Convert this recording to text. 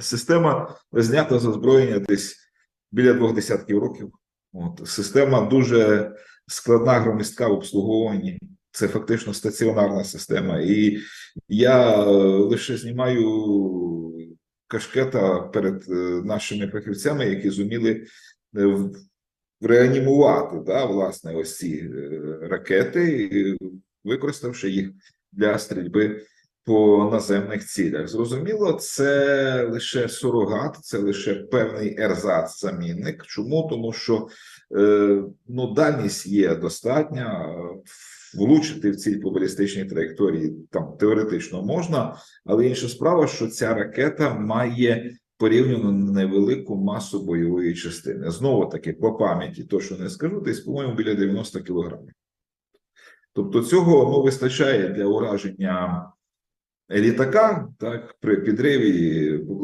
Система знята з озброєння десь біля двох десятків років. От система дуже складна, громістка в обслуговуванні. Це фактично стаціонарна система. І я е, лише знімаю кашкета перед е, нашими фахівцями, які зуміли е, реанімувати да, власне ось ці ракети, використавши їх для стрільби по наземних цілях. Зрозуміло, це лише сурогат, це лише певний ерзац замінник. Чому? Тому що е, ну, дальність є достатня. Влучити в ціль по балістичній траєкторії там теоретично можна, але інша справа, що ця ракета має порівняно невелику масу бойової частини. Знову таки, по пам'яті, то що не скажу, десь, по-моєму, біля 90 кілограмів. Тобто цього ну, вистачає для ураження літака, так, при підриві поблизу